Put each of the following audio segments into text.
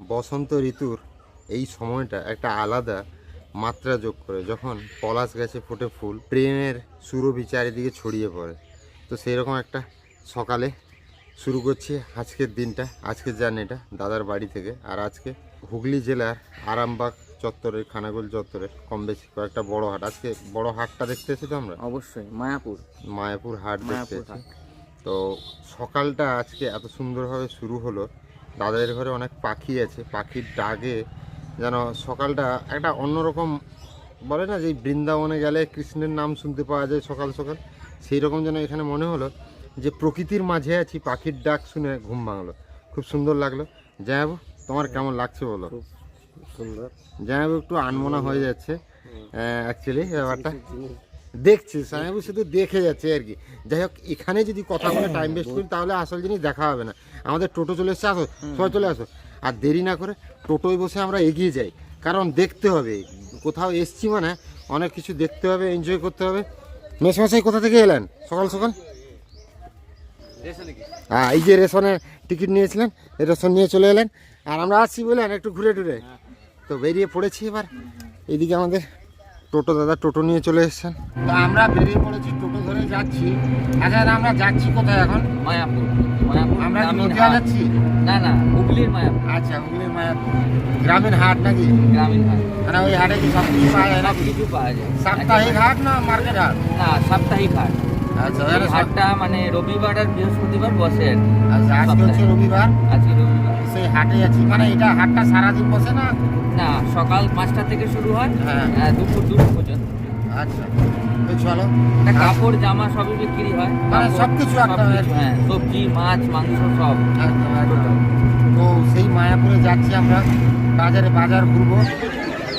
বসন্ত ঋতুর এই সময়টা একটা আলাদা মাত্রা যোগ করে। যখন পলাশ গাছে ফোটে ফুল প্রেমের সুরভি চারিদিকে ছড়িয়ে পড়ে। তো সেই রকম একটা সকালে শুরু করছি আজকের দিনটা আজকের জার্নিটা দাদার বাড়ি থেকে। আর আজকে হুগলি জেলার আরামবাগ চত্বরের খানাগুল চত্বরের কম বেশি কয়েকটা বড় হাট। আজকে বড় হাটটা দেখতে এসেছি তো আমরা? অবশ্যই মায়াপুর। মায়াপুর হাট দেখতে তো সকালটা আজকে এত সুন্দরভাবে শুরু হলো দাদাদের ঘরে অনেক পাখি আছে পাখির ডাকে যেন সকালটা একটা অন্যরকম বলে না যে বৃন্দাবনে গেলে কৃষ্ণের নাম শুনতে পাওয়া যায় সকাল সকাল সেই রকম যেন এখানে মনে হলো যে প্রকৃতির মাঝে আছি পাখির ডাক শুনে ঘুম ভাঙলো। খুব সুন্দর লাগল। জানাব তোমার কেমন লাগছে বলো? সুন্দর। জানাব একটু আনমনা হয়ে যাচ্ছে। অ্যাকচুয়ালি ব্যাপারটা দেখছি। সাহেবু শুধু দেখে যাচ্ছে আর কি। যাই হোক এখানে যদি কথা বলে টাইম ওয়েস্ট করি তাহলে আসল জিনিস দেখা হবে না। আমাদের টোটো চলে এসছে আসো সবাই চলে আসো। আর দেরি না করে টোটোয় বসে আমরা এগিয়ে যাই কারণ দেখতে হবে। কোথাও এসছি মানে অনেক কিছু দেখতে হবে এনজয় করতে হবে। মেসমাসাই কোথা থেকে এলেন? সকাল সকাল? হ্যাঁ এই যে রেশনের টিকিট নিয়েছিলেন রেশন নিয়ে চলে এলেন। আর আমরা আসছি বললেন একটু ঘুরে টুরে। তো বেরিয়ে পড়েছি এবার। এইদিকে আমাদের টোটো দাদা টোটো নিয়ে চলে এসেছেন। তো আমরা বেরিয়ে পড়েছি টোটো ধরে যাচ্ছি। আচ্ছা আমরা যাচ্ছি কোথায় এখন? মায়াপুর। মায়াপুর আমরা কি নদিয়া যাচ্ছি? না না হুগলির মায়াপুর। আচ্ছা হুগলির মায়াপুর। গ্রামীণ হাট নাকি? গ্রামীণ হাট। মানে ওই হাটে কি সব কিছু পাওয়া যায় নাকি? কিছু পাওয়া যায়। সাপ্তাহিক হাট না মার্কেট হাট? না সাপ্তাহিক হাট। আচ্ছা হাটটা মানে রবিবার আর বৃহস্পতিবার বসে আর কি। আচ্ছা আজকে হচ্ছে রবিবার। আজকে রবিবার। সেই হাটে আছি। মানে এটা হাটটা সারাদিন বসে না? না সকাল পাঁচটা থেকে শুরু হয় হ্যাঁ। দুপুর দুটো পর্যন্ত। আচ্ছা। তো চলো। একটা কাপড় জামা সবই বিক্রি হয়। মানে কাপড়, সবকিছু হ্যাঁ। সবজি মাছ মাংস সব। একদম একদম তো সেই মায়াপুরে যাচ্ছি আমরা। বাজারে বাজার ঘুরবো।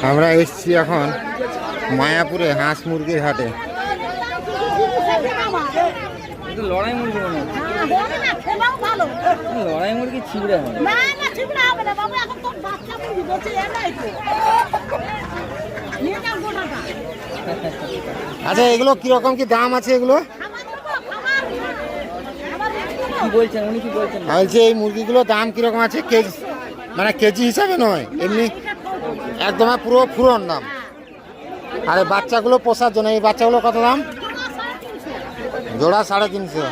আমরা এসছি এখন মায়াপুরে হাঁস মুরগির হাটে। কিন্তু লড়াই মুরগি মনে খেলাও ভালো লড়াই মুরগি ছিঁড়ে হয় না না ছিপড়া হবে? না বাবু এখন তো বাচ্চা মুরগি বলছে এটাই তো নিয়ে যাও গোটাটা আচ্ছা এগুলো কীরকম কি দাম আছে এগুলো? বলছেন? উনি কি বলছেন? বলছি এই মুরগিগুলো দাম কীরকম আছে? কেজি মানে কেজি হিসাবে নয় এমনি একদম পুরো পুরন দাম আর বাচ্চাগুলো পোষার জন্য এই বাচ্চাগুলো কত দাম? জোড়া সাড়ে তিনশো।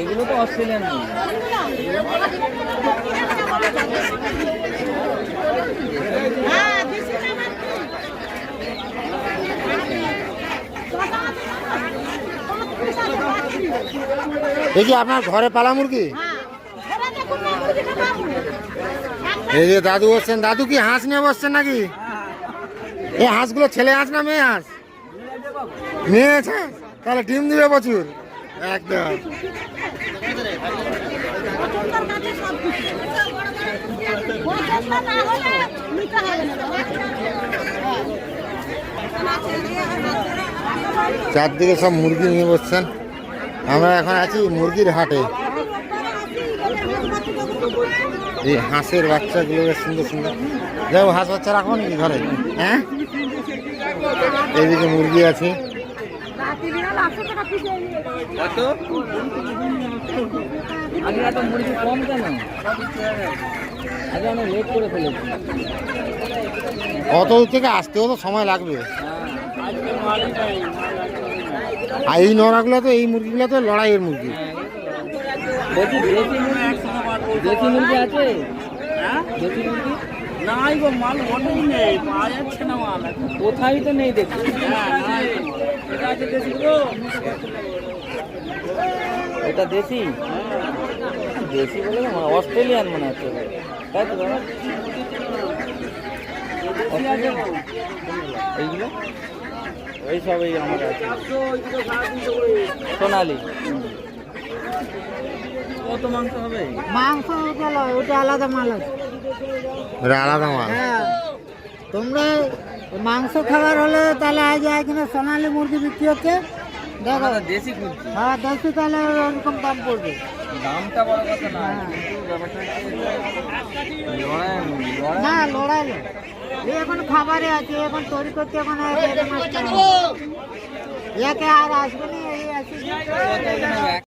এগুলো তো অস্ট্রেলিয়ান। হ্যাঁ কি আপনার ঘরে পালা মুরগি? হ্যাঁ। এই যে দাদু বসছেন দাদু কি হাঁস নিয়ে বসছেন নাকি? এই হাঁসগুলো ছেলে হাঁস না মেয়ে হাঁস? মেয়ে আছে তাহলে ডিম দিবে প্রচুর। একদম। চারদিকে সব মুরগি নিয়ে বসছেন। আমরা এখন আছি মুরগির হাটে। এই হাঁসের বাচ্চাগুলো সুন্দর সুন্দর। যাও হাঁস বাচ্চা রাখো নাকি ঘরে? হ্যাঁ? এইদিকে মুরগি আছে। কত আগে এত মুরগি কম কেন আগে অনেক লেট করে ফেলেছি অত দূর থেকে আসতেও তো সময় লাগবে। আর এই নড়াগুলো তো এই মুরগিগুলো তো লড়াইয়ের মুরগি। দেশি মুরগি আছে? দেশি মুরগি? নাই গো মাল ওটাই নেই পাওয়া যাচ্ছে না। কোথায় তো নেই দেখি এটা দেশি? দেশি বলে অস্ট্রেলিয়ান মনে হচ্ছে তাই তো দাদা এইগুলো? এই সব এই আমার আছে। সোনালি। কত মাংস হবে? মাংস ওটা আলাদা মাল আছে। আলাদা মাল। হ্যাঁ। তোমরা মাংস খাবার হলে তাহলে আজ এখানে সোনালি মুরগি বিক্রি হচ্ছে। দেখো। দেশি খুঁজছি হ্যাঁ দেখছি তাহলে ওরকম দাম পড়বে। দামটা বড় কথা না। হচ্ছে লড়াই মুরগি, না লড়াই না। এখন খাবারে আছে এখন তৈরি করতে এখন। ইয়াকে আর আসবে? এক-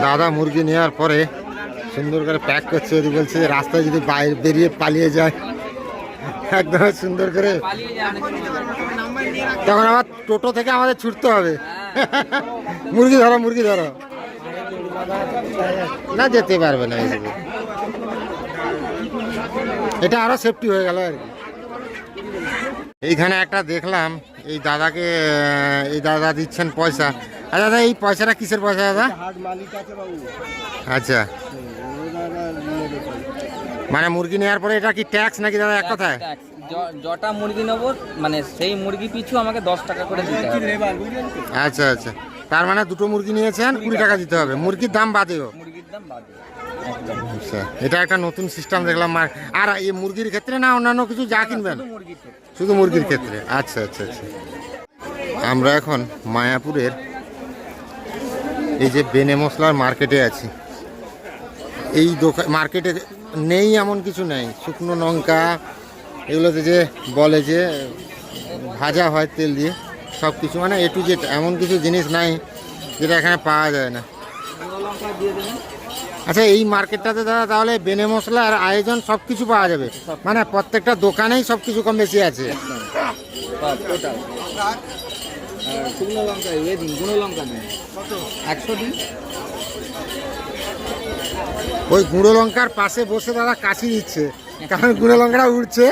দাদা মুরগি নেওয়ার পরে সুন্দর করে প্যাক করছে যদি বলছে রাস্তায় যদি বাইরে বেরিয়ে পালিয়ে যায়। একদম সুন্দর করে। তখন আবার টোটো থেকে আমাদের ছুটতে হবে। মুরগি ধরো মুরগি ধরো। না, যেতে পারবে না এইসবে এটা আরও সেফটি হয়ে গেল আর কি। এইখানে একটা দেখলাম, এই দাদাকে এই দাদা দিচ্ছেন পয়সা। আর দাদা এই পয়সাটা কিসের পয়সা, দাদা? আচ্ছা। মানে মুরগি নেওয়ার পরে এটা কি ট্যাক্স নাকি দাদা এক কথায়? যটা মুরগি নেব মানে সেই মুরগি পিছু আমাকে দশ টাকা করে দিতে হবে। আচ্ছা আচ্ছা। তার মানে দুটো মুরগি নিয়েছেন কুড়ি টাকা দিতে হবে। মুরগির দাম বাদেও। মুরগির দাম বাদ। একদম আচ্ছা এটা একটা নতুন সিস্টেম দেখলাম আর- আর এই মুরগির ক্ষেত্রে না অন্যান্য কিছু যা কিনবেন? শুধু মুরগির ক্ষেত্রে। আচ্ছা আচ্ছা আচ্ছা। আমরা এখন মায়াপুরের এই যে বেনে মশলার মার্কেটে আছি। এই দোকান মার্কেটে নেই এমন কিছু নেই। শুকনো লঙ্কা, এগুলোতে যে বলে যে ভাজা হয় তেল দিয়ে সব কিছু মানে এ টু জেড এমন কিছু জিনিস নাই যেটা এখানে পাওয়া যায় না। আচ্ছা এই মার্কেটটাতে দাদা, তাহলে বেনে মশলা আর আয়োজন সব কিছু পাওয়া যাবে? মানে প্রত্যেকটা দোকানেই সব কিছু কম বেশি আছে? একশো দিন ওই গুঁড়ো লঙ্কার পাশে বসে তারা কাশি দিচ্ছে। কারণ গুঁড়ো লঙ্কাটা উঠছে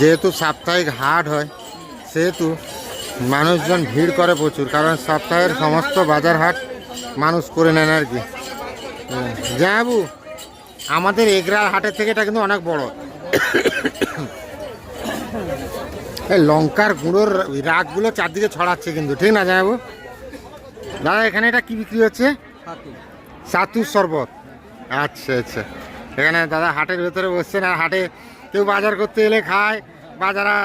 যেহেতু সাপ্তাহিক হাট হয়, সেহেতু মানুষজন ভিড় করে প্রচুর, কারণ সপ্তাহের সমস্ত বাজার হাট মানুষ করে নেন আর কি। জাহাবু, আমাদের এগরার হাটের থেকে এটা কিন্তু অনেক বড়। এই লঙ্কার গুঁড়োর রাগগুলো চারদিকে ছড়াচ্ছে কিন্তু, ঠিক না জাহাবু? দাদা, এখানে এটা কি বিক্রি হচ্ছে? সাতুর শরবত। আচ্ছা আচ্ছা। এখানে দাদা হাটের ভেতরে বসছেন আর হাটে কেউ বাজার করতে এলে খায় বা যারা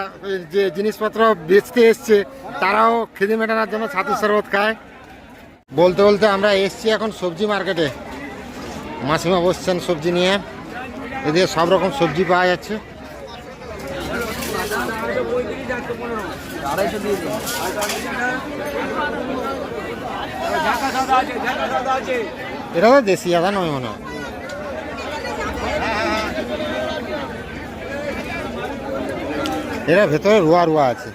যে জিনিসপত্র বেচতে এসছে, তারাও খিদে মেটানোর জন্য ছাতুর শরবত খায়। বলতে বলতে আমরা এসছি এখন সবজি মার্কেটে। মাসিমা বসছেন সবজি নিয়ে। এদিকে সব রকম সবজি পাওয়া যাচ্ছে। এটা তো দেশি আদা নয় মনে হয়। এরা ভেতরে রোয়া রোয়া আছে।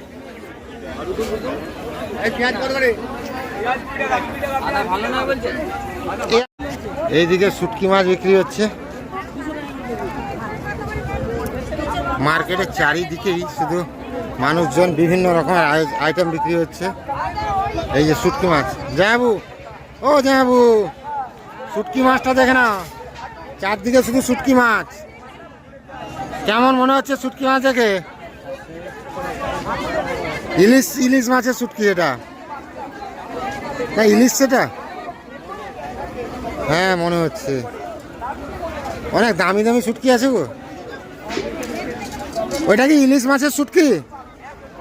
এইদিকে শুটকি মাছ বিক্রি হচ্ছে। মার্কেটের চারিদিকেই শুধু মানুষজন বিভিন্ন রকমের আই- আইটেম বিক্রি হচ্ছে। এই যে শুটকি মাছ। জাহাবু, ও জাহাবু, শুটকি মাছটা দেখে না চারদিকে শুধু শুটকি মাছ। কেমন মনে হচ্ছে শুটকি মাছ দেখে? ইলিশ ইলিশ মাছের শুটকি এটা না, ইলিশ সেটা? হ্যাঁ মনে হচ্ছে। অনেক দামি দামি শুটকি আছে গো। ওইটা কি ইলিশ মাছের শুটকি?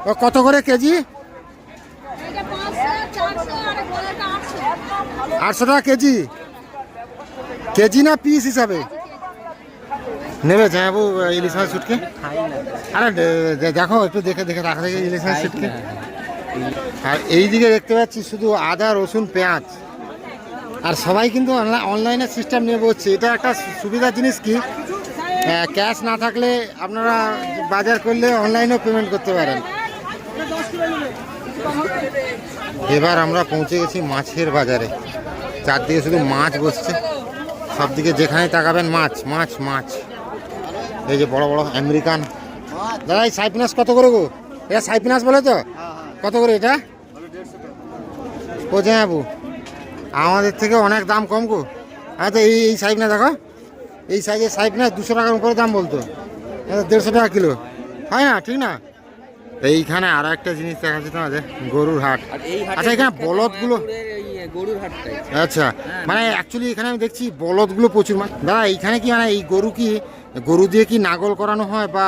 ও, কত করে কেজি? আটশো টাকা কেজি। কেজি না পিস হিসাবে? নেবে যাব ইলিশ মাছ শুটকি আরে দেখো একটু দেখে দেখে রাখা দেখে ইলিশ মাছ শুটকি আর এইদিকে দেখতে পাচ্ছি শুধু আদা রসুন পেঁয়াজ। আর সবাই কিন্তু অনলাইনের সিস্টেম নিয়ে বসছে। এটা একটা সু- সুবিধার জিনিস কি? ক্যাশ না থাকলে আপনারা বাজার করলে অনলাইনেও পেমেন্ট করতে পারেন। এবার আমরা পৌঁছে গেছি মাছের বাজারে। চারদিকে শুধু মাছ বসছে। সব দিকে যেখানে তাকাবেন মাছ মাছ মাছ। এই যে বড় বড় আমেরিকান। দাদা এই সাইপিনাস কত করে গো? এটা সাইপিনাস বলে তো? কত করে এটা? ও জানাবু আমাদের থেকে অনেক দাম কম গো। আচ্ছা এই এই সাইজ না দেখো। এই সাইজের সাইপিনাস দুশো টাকার উপরে দাম বলতো। এটা দেড়শো টাকা কিলো। হয় না ঠিক না? এইখানে আর একটা জিনিস দেখা যাচ্ছে তোমাদের গরুর হাট। আচ্ছা এখানে বলদগুলো গরুর হাটটাই আচ্ছা মানে অ্যাকচুয়ালি এখানে আমি দেখছি বলদগুলো প্রচুর। মানে দাদা এইখানে কি মানে এই গরু কি গরু দিয়ে কি নাগল করানো হয় বা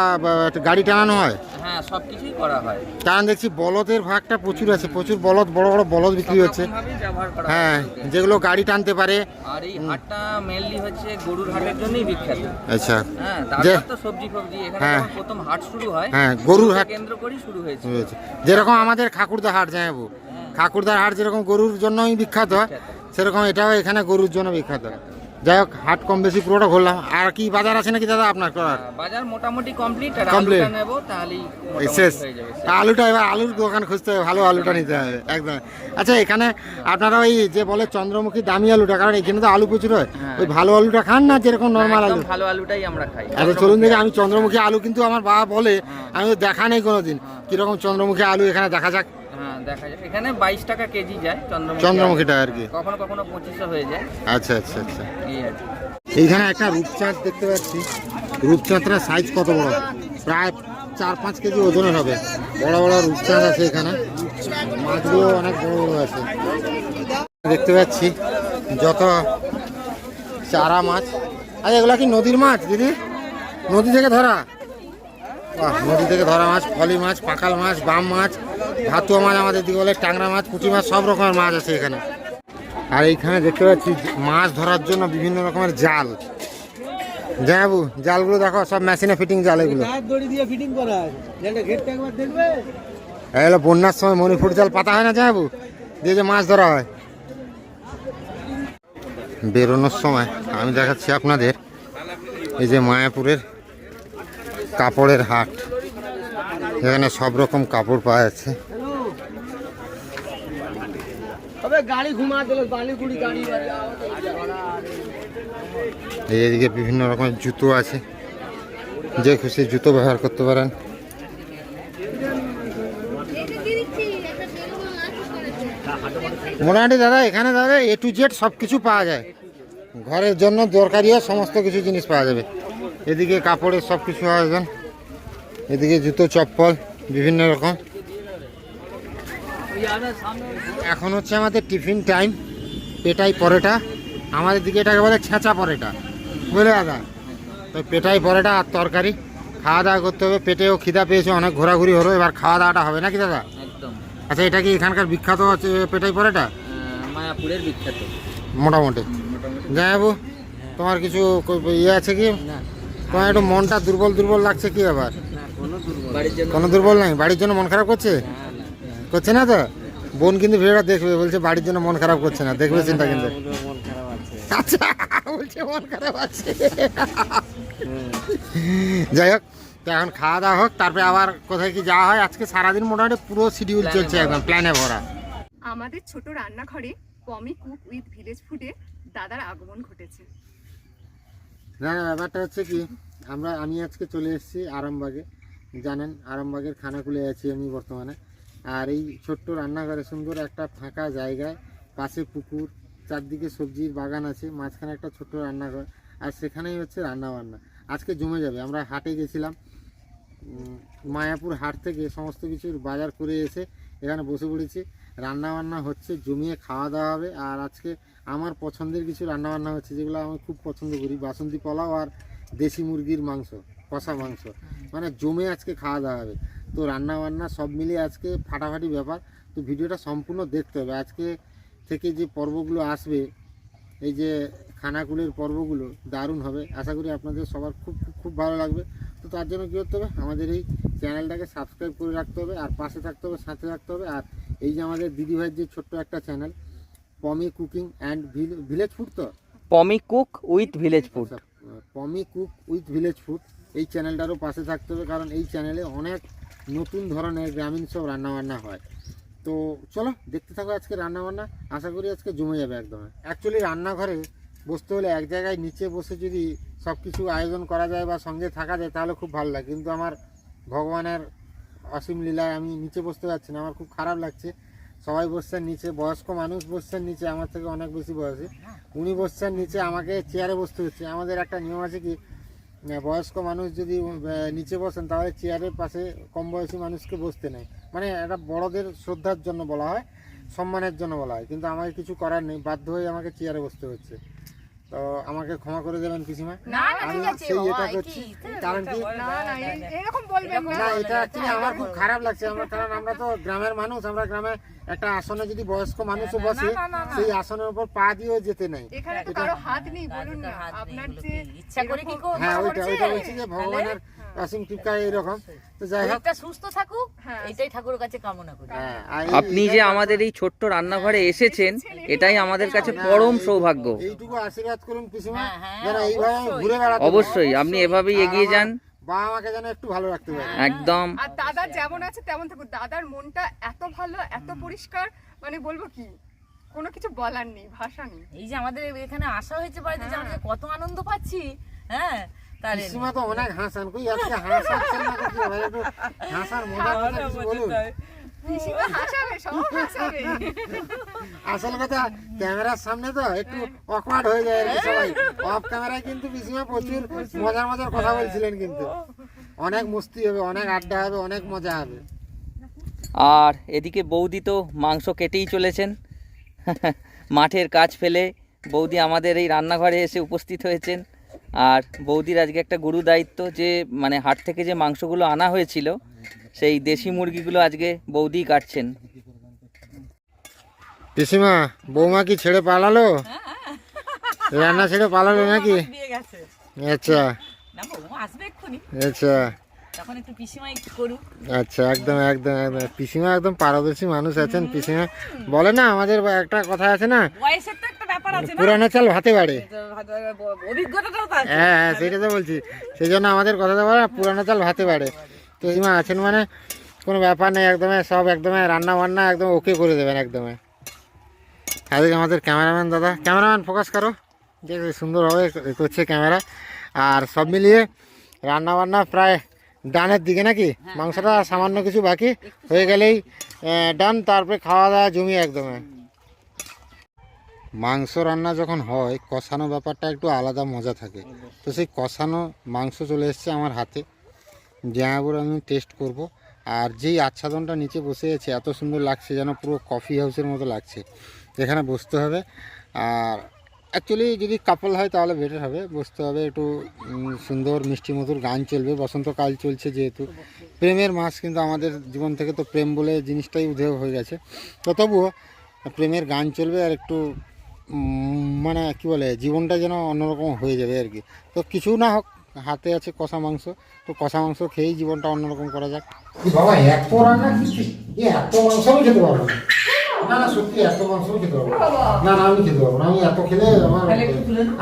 গাড়ি টানানো হয়? হ্যাঁ হ্যাঁ সব কিছুই করা হয়। কারণ দেখছি বলদের ভাগটা প্রচুর আছে প্রচুর বলদ বড় বড় বলদ বিক্রি হচ্ছে। হয় হ্যাঁ। যেগুলো গাড়ি টানতে পারে। আর এই হাটটা মেনলি হচ্ছে গরুর হাটের জন্যই বিখ্যাত। আচ্ছা। হ্যাঁ যে তারপর তো সবজি ফবজি এখানে হ্যাঁ। প্রথম হাট শুরু হয় হ্যাঁ, গরুর হাট। কেন্দ্র করেই শুরু হয়েছে। যেরকম আমাদের খাকুরদা হাট যাব খাকুরদার হাট যেরকম গরুর জন্যই বিখ্যাত। সেরকম এটাও এখানে গরুর জন্য বিখ্যাত। যাই হোক হাট কম বেশি পুরোটা ঘুরলাম আর কি বাজার আছে নাকি দাদা আপনার? করার বাজার মোটামুটি কমপ্লিট আর। আলুটা নেব তাহলেই শেষ। হয়ে আলুটা এবার আলুর দোকান খুঁজতে হবে ভালো আলুটা নিতে হবে একদম। আচ্ছা এখানে আপনারা ওই যে বলে চন্দ্রমুখী দামি আলুটা কারণ এখানে তো আলু প্রচুর হয়। হ্যাঁ। ওই ভালো আলুটা খান না যেরকম নর্মাল আলু? ভালো আলুটাই আমরা খাই। আচ্ছা চলুন দেখি আমি চন্দ্রমুখী আলু কিন্তু আমার বাবা বলে আমি তো দেখা নেই কোনোদিন। কীরকম চন্দ্রমুখী আলু এখানে দেখা যাক। হ্যাঁ দেখা যায়। এখানে বাইশ টাকা কেজি যায় চন্দ্রমুখী চন্দ্রমুখীটা আর কি? কখনো কখনো পঁচিশশো হয়ে যায়। আচ্ছা আচ্ছা আচ্ছা। এই আর এইখানে একটা রূপচাঁদ দেখতে পাচ্ছি। রূপচাঁদটার সাইজ কত বড়? প্রায় চার পাঁচ কেজি ওজনের হবে। বড় বড় রূপচাঁদ আছে এখানে। মাছগুলো অনেক বড় বড় আছে। দেখতে পাচ্ছি যত চারা মাছ। আচ্ছা এগুলো কি নদীর মাছ দিদি? নদী থেকে ধরা? বাহ নদী থেকে ধরা মাছ ফলি মাছ পাকাল মাছ বাম মাছ। ভাতুয়া মাছ আমাদের দিকে বলে টাংরা মাছ পুঁটি মাছ সব রকমের মাছ আছে এখানে। আর এইখানে দেখতে পাচ্ছি মাছ ধরার জন্য বিভিন্ন রকমের জাল। জানাবু জালগুলো দেখো সব মেশিনে ফিটিং জাল এগুলো। এগুলো বন্যার সময় মণিপুর জাল পাতা হয় না জানাবু দিয়ে যে মাছ ধরা হয়। বেরোনোর সময় আমি দেখাচ্ছি আপনাদের এই যে মায়াপুরের কাপড়ের হাট। এখানে সব রকম কাপড় পাওয়া যাচ্ছে। এদিকে বিভিন্ন রকমের জুতো আছে। যে খুশি জুতো ব্যবহার করতে পারেন। মোটামুটি দাদা এখানে দাদা এ টু জেড সব কিছু পাওয়া যায়। ঘরের জন্য দরকারিও সমস্ত কিছু জিনিস পাওয়া যাবে। এদিকে কাপড়ের সব কিছু আয়োজন এদিকে জুতো চপ্পল বিভিন্ন রকম। এখন হচ্ছে আমাদের টিফিন টাইম পেটাই পরোটা। আমাদের দিকে এটাকে বলে ছেঁচা পরোটা। বুঝলে দাদা? তো পেটাই পরোটা আর তরকারি। খাওয়া দাওয়া করতে হবে। পেটেও খিদা পেয়েছে অনেক ঘোরাঘুরি হলো। এবার খাওয়া দাওয়াটা হবে নাকি দাদা? আচ্ছা এটা কি এখানকার বিখ্যাত আছে পেটাই পরোটা? মায়াপুরের বিখ্যাত। মোটামুটি। যাই বাবু তোমার কিছু ইয়ে আছে কি? তোমার একটু মনটা দুর্বল দুর্বল লাগছে কি জন্য কোনো দুর্বল নাই বাড়ির জন্য মন খারাপ করছে? করছে না তো? বোন কিন্তু ভিডিওটা দেখবে বলছে বাড়ির জন্য মন খারাপ করছে না দেখবে চিন্তা কিন্তু। আচ্ছা বলছে মন খারাপ আছে। যাই হোক তো এখন খাওয়া দাওয়া হোক তারপরে আবার কোথায় কি যাওয়া হয়? আজকে সারাদিন মোটামুটি পুরো শিডিউল চলছে একদম প্ল্যানে ভরা। আমাদের ছোট রান্নাঘরে পমি কুক উইথ ভিলেজ ফুডে দাদার আগমন ঘটেছে। না না ব্যাপারটা হচ্ছে কি আমরা আমি আজকে চলে এসেছি আরামবাগে। জানেন, আরামবাগের খানাকুলে আছি আমি বর্তমানে। আর এই ছোট্ট রান্নাঘরে সুন্দর একটা ফাঁকা জায়গায়, পাশে পুকুর, চারদিকে সবজির বাগান আছে, মাঝখানে একটা ছোট্ট রান্নাঘর, আর সেখানেই হচ্ছে রান্না বান্না আজকে জমে যাবে, আমরা হাটে গেছিলাম মায়াপুর হাট থেকে সমস্ত কিছুর বাজার করে এসে এখানে বসে পড়েছি। রান্না বান্না হচ্ছে, জমিয়ে খাওয়া দাওয়া হবে, আর আজকে আমার পছন্দের কিছু রান্না বান্না হচ্ছে, যেগুলো আমি খুব পছন্দ করি, বাসন্তী পোলাও আর দেশি মুরগির মাংস। কষা মাংস। মানে জমে আজকে খাওয়া দাওয়া হবে। তো রান্না বান্না সব মিলিয়ে আজকে ফাটাফাটি ব্যাপার। তো ভিডিওটা সম্পূর্ণ দেখতে হবে। আজকে থেকে যে পর্বগুলো আসবে এই যে খানাকুলের পর্বগুলো দারুণ হবে। আশা করি আপনাদের সবার খুব খুব ভালো লাগবে। তো তার জন্য কী করতে হবে? আমাদের এই চ্যানেলটাকে সাবস্ক্রাইব করে রাখতে হবে আর পাশে থাকতে হবে সাথে থাকতে হবে। আর এই যে আমাদের দিদিভাইয়ের যে ছোট্ট একটা channel Pomi cooking and village food তো? Pomi cook with village food. আচ্ছা, Pomi cook with village food. এই চ্যানেলটারও পাশে থাকতে হবে, কারণ এই চ্যানেলে অনেক নতুন ধরনের গ্রামীণ সব রান্নাবান্না হয়। তো চলো, দেখতে থাকো আজকে রান্নাবান্না। আশা করি আজকে জমে যাবে একদম। অ্যাকচুয়ালি রান্নাঘরে বসতে হলে এক জায়গায় নিচে বসে যদি সব কিছু আয়োজন করা যায় বা সঙ্গে থাকা যায়, তাহলে খুব ভালো লাগে। কিন্তু আমার ভগবানের অসীম লীলায় আমি নিচে বসতে পারছি না। আমার খুব খারাপ লাগছে। সবাই বসছেন নিচে, বয়স্ক মানুষ বসছেন নিচে, আমার থেকে অনেক বেশি বয়সে। উনি বসছেন নিচে, আমাকে চেয়ারে বসতে হচ্ছে। আমাদের একটা নিয়ম আছে কি বয়স্ক মানুষ যদি নিচে বসেন, তাহলে চেয়ারের পাশে কম বয়সী মানুষকে বসতে নেই। মানে এটা বড়দের শ্রদ্ধার জন্য বলা হয়, সম্মানের জন্য বলা হয়। কিন্তু আমাকে কিছু করার নেই, বাধ্য হয়ে আমাকে চেয়ারে বসতে হচ্ছে। তো আমাকে ক্ষমা করে দেবেন পিসিমা। না না আমি সেই এটা করছি কারণ কি না না এই- এরকম বলবেন না না এটা কি আমার খুব খারাপ লাগছে আমার কারণ আমরা তো গ্রামের মানুষ আমরা গ্রামে একটা আসনে যদি বয়স্ক মানুষও বসে সেই আসনের উপর পা দিয়েও যেতে নেই। এখানে তো কারও হাত নেই বলুন না। আপনার যে ইচ্ছা করে কি এরকম- হ্যাঁ ওইটা ওইটা বলছি যে ভগবানের তো যাই হোক। সুস্থ থাকুক হ্যাঁ। এটাই ঠাকুরের কাছে কামনা করি। হ্যাঁ, আপনি যে আমাদের এই ছোট্ট রান্নাঘরে এসেছেন এটাই আমাদের কাছে পরম সৌভাগ্য। এইটুকু আশীর্বাদ করুন পিসিমা। হ্যাঁ, হ্যাঁ, এইভাবে ঘুরে বেড়াতে অবশ্যই আপনি এভাবেই এগিয়ে যান। বাবা আমাকে যেন একটু ভালো রাখতে পারে। একদম। আর দাদা যেমন আছে তেমন থাকুক দাদার মনটা এত ভালো এত পরিষ্কার মানে বলব কি কোনো কিছু বলার নেই ভাষা নেই। এই যে আমাদের এখানে আসা হয়েছে বাড়িতে যে কত আনন্দ পাচ্ছি হ্যাঁ? পিসিমা তো অনেক হাসান কই আজকে হাসাচ্ছেন না কি হবে? একটু হাসার কথা কিছু বলুন। হাসাবে আসল কথা ক্যামেরার সামনে তো একটু অকওয়ার্ড হয়ে যায় সবাই। অফ ক্যামেরায় কিন্তু পিসিমা প্রচুর মজার মজার কথা বলছিলেন কিন্তু। অনেক মস্তি হবে অনেক আড্ডা হবে অনেক মজা হবে। আর এদিকে বৌদি তো মাংস কেটেই চলেছেন। মাঠের কাজ ফেলে বৌদি আমাদের এই রান্নাঘরে এসে উপস্থিত হয়েছেন। আর বৌদির আজকে একটা গুরু দায়িত্ব যে মানে হাট থেকে যে মাংসগুলো আনা হয়েছিল সেই দেশি মুরগিগুলো আজকে বৌদি কাটছেন। পিসিমা বৌমা কি ছেড়ে পালালো? রান্না ছেড়ে পালালো নাকি? আচ্ছা। আচ্ছা। পিসিমা আচ্ছা একদম একদম একদম। পিসিমা একদম পারদর্শী মানুষ আছেন পিসিমা। বলে না আমাদের একটা কথা আছে না? ব্যাপার আছে পুরানো চাল ভাতে বাড়ে। অভিজ্ঞতাটাও তো হ্যাঁ হ্যাঁ সেটা তো বলছি। সেই জন্য আমাদের কথা বলে পুরানো চাল ভাতে বাড়ে। তো আছেন মানে কোনো ব্যাপার নেই একদমই সব একদমই রান্না বান্না একদম ওকে করে দেবেন একদমই আজকে আমাদের ক্যামেরাম্যান দাদা ক্যামেরাম্যান ফোকাস করো। যে সুন্দরভাবে করছে ক্যামেরা। আর সব মিলিয়ে রান্না বান্না প্রায় ডানের দিকে নাকি? মাংসটা সামান্য কিছু বাকি। হয়ে গেলেই ডান তারপরে খাওয়া দাওয়া জমি একদমই মাংস রান্না যখন হয়, কষানো ব্যাপারটা একটু আলাদা মজা থাকে। তো সেই কষানো মাংস চলে এসছে আমার হাতে। জামাগুলো আমি টেস্ট করব। আর যেই আচ্ছাদনটা নিচে বসে আছে, এত সুন্দর লাগছে যেন পুরো কফি হাউসের মতো লাগছে। এখানে বসতে হবে। আর অ্যাকচুয়ালি যদি কাপল হয় তাহলে বেটার হবে। বসতে হবে একটু সুন্দর মিষ্টি মধুর গান চলবে। বসন্তকাল চলছে যেহেতু। প্রেমের মাস কিন্তু আমাদের জীবন থেকে তো প্রেম বলে জিনিসটাই উধেয় হয়ে গেছে। তো তবুও প্রেমের গান চলবে আর একটু মানে কি বলে জীবনটা যেন অন্যরকম হয়ে যাবে আর কি। তো কিছু না হোক হাতে আছে কষা মাংস তো কষা মাংস খেয়েই জীবনটা অন্যরকম করা যাক। বাবা এত রান্না কি এত মাংস আমি খেতে পারব না। না না সত্যি এত মাংস আমি খেতে পারব না। না না আমি খেতে পারব না। আমি এত খেলে আমার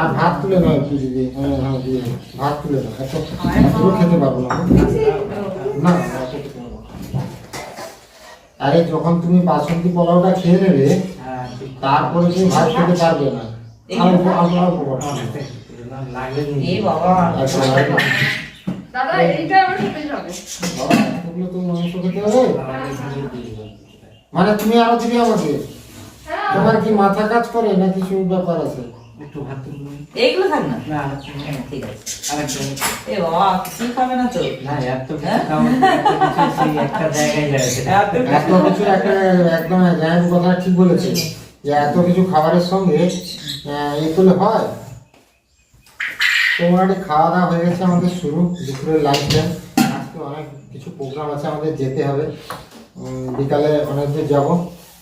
আর ভাত তুলে নয় একটু দিদি হ্যাঁ হ্যাঁ দিদি ভাত তুলে না এত খেতে পারব না। না না, এত খেতে পারব না। আরে যখন তুমি বাসন্তী পোলাওটা খেয়ে নেবে তারপরে তুমি ভাত খেতে পারবে না। দাদা এইটা আমার মাংস খেতে হবে? মানে তুমি আরও দিবি আমাকে? তোমার কি মাথা কাজ করে না কিছু ব্যাপার আছে? এইগুলো না? হ্যাঁ, ঠিক আছে। এ বাবা খাবে না তো? এত কিছু একটা একদম কথা ঠিক বলেছে যে এত কিছু খাবারের সঙ্গে এ করলে হয়? তোমার খাওয়া দাওয়া হয়ে গেছে আমাদের শুরু, দুপুরের লাঞ্চ টাইম আজকে অনেক কিছু প্রোগ্রাম আছে আমাদের যেতে হবে। বিকালে অনেক যাব।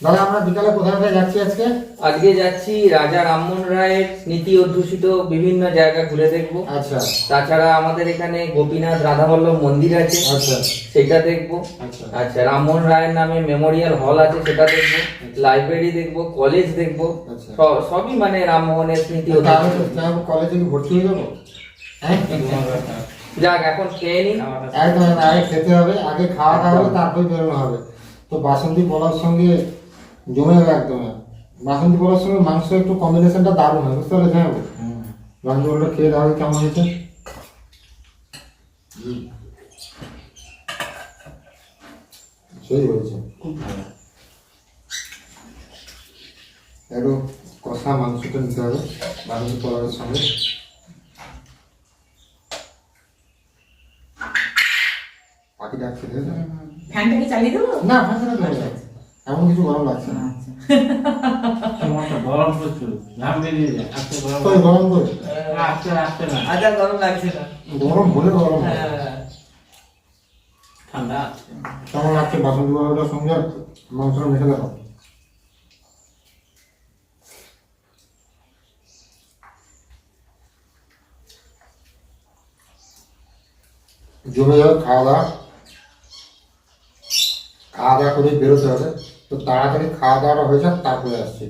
দাদা আমরা বিকালে কোথায় কোথায় যাচ্ছি আজকে? আজকে যাচ্ছি রাজা রামমোহন রায়ের নীতি অধ্যুষিত বিভিন্ন জায়গা ঘুরে দেখব। আচ্ছা। তাছাড়া আমাদের এখানে গোপীনাথ রাধাবল্লভ মন্দির আছে। আচ্ছা। সেটা দেখব। আচ্ছা। আচ্ছা রামমোহন রায়ের নামে মেমোরিয়াল হল আছে সেটা দেখব। লাইব্রেরি দেখব কলেজ দেখব। আচ্ছা। সবই মানে রামমোহনের স্মৃতি তাহলে অধ্যুষিত। তো তাহলে কলেজে ভর্তি হয়ে যাব? হ্যাঁ? যাক এখন খেয়ে নিন। একদম, আগে খেতে হবে আগে খাওয়া দাওয়া হবে তারপরে বেরোনো হবে। তো বাসন্তী পোলার সঙ্গে জমে যাবে একদম। বাসন্তী পোলার সঙ্গে মাংস একটু কম্বিনেশনটা দারুণ হয় বুঝতে পারলে হ্যাঁ বাসন্তী খেয়ে দাও কেমন হয়েছে? সেই হয়েছে। একটু কষা মাংসটা নিতে হবে বাসন্তী পোলারের সঙ্গে। পাখি ডাকছে ঠিক ফ্যানটা কি চালিয়ে দেবো? না ফাঁকা না এমন কিছু গরম লাগছে না। গরম প্রচুর। ঘাম বেরিয়ে যায় আজকে গরম তো গরম আজকে রাখতে না আজ গরম লাগছে না। গরম হলে গরম হ্যাঁ। ঠান্ডা কেমন লাগছে? বাসন্তী বাবুটার সঙ্গে মাংসটা মেখে দেখো জমে যাবে খাওয়া দাওয়া। খাওয়া দাওয়া করে বেরোতে হবে। তো তাড়াতাড়ি খাওয়া দাওয়া হয়ে যাক তারপরে আসছে।